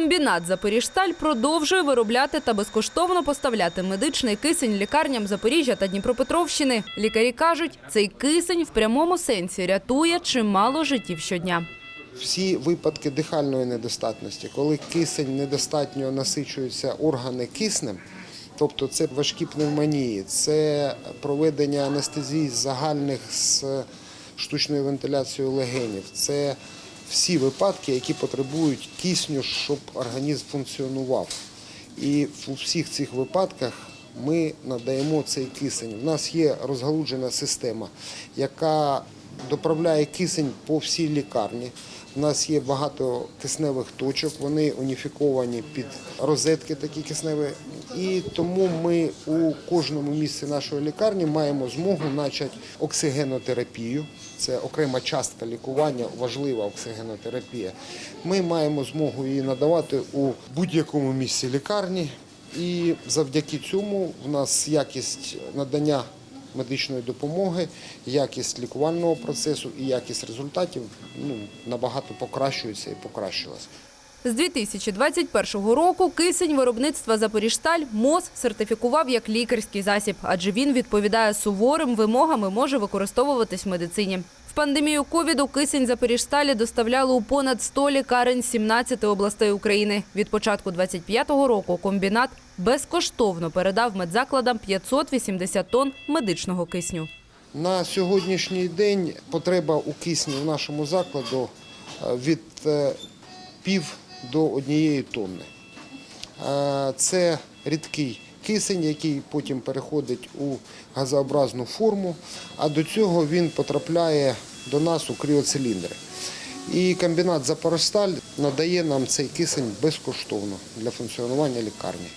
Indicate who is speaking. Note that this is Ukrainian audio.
Speaker 1: Комбінат Запоріжсталь продовжує виробляти та безкоштовно поставляти медичний кисень лікарням Запоріжжя та Дніпропетровщини. Лікарі кажуть, цей кисень в прямому сенсі рятує чимало життів щодня.
Speaker 2: Всі випадки дихальної недостатності, коли кисень недостатньо насичуються органи киснем, тобто це важкі пневмонії, це проведення анестезії загальних з штучною вентиляцією легенів, це всі випадки, які потребують кисню, щоб організм функціонував. І у всіх цих випадках ми надаємо цей кисень. У нас є розгалуджена система, яка доправляє кисень по всій лікарні. У нас є багато кисневих точок, вони уніфіковані під розетки такі кисневі. І тому ми у кожному місці нашої лікарні маємо змогу почати оксигенотерапію. Це окрема частка лікування, важлива оксигенотерапія. Ми маємо змогу її надавати у будь-якому місці лікарні. І завдяки цьому в нас якість надання медичної допомоги, якість лікувального процесу і якість результатів ну, набагато покращується і покращилась.
Speaker 1: З 2021 року кисень виробництва Запоріжсталь МОЗ сертифікував як лікарський засіб, адже він відповідає суворим вимогам і може використовуватись в медицині. В пандемію ковіду кисень Запоріжсталі доставляли у понад 100 лікарень 17 областей України. Від початку 25-го року комбінат безкоштовно передав медзакладам 580 тонн медичного кисню.
Speaker 2: На сьогоднішній день потреба у кисні в нашому закладу е, від е, пів до однієї тонни. Це рідкий кисень, який потім переходить у газообразну форму, а до цього він потрапляє до нас у кріоциліндри. І комбінат Запоросталь надає нам цей кисень безкоштовно для функціонування лікарні.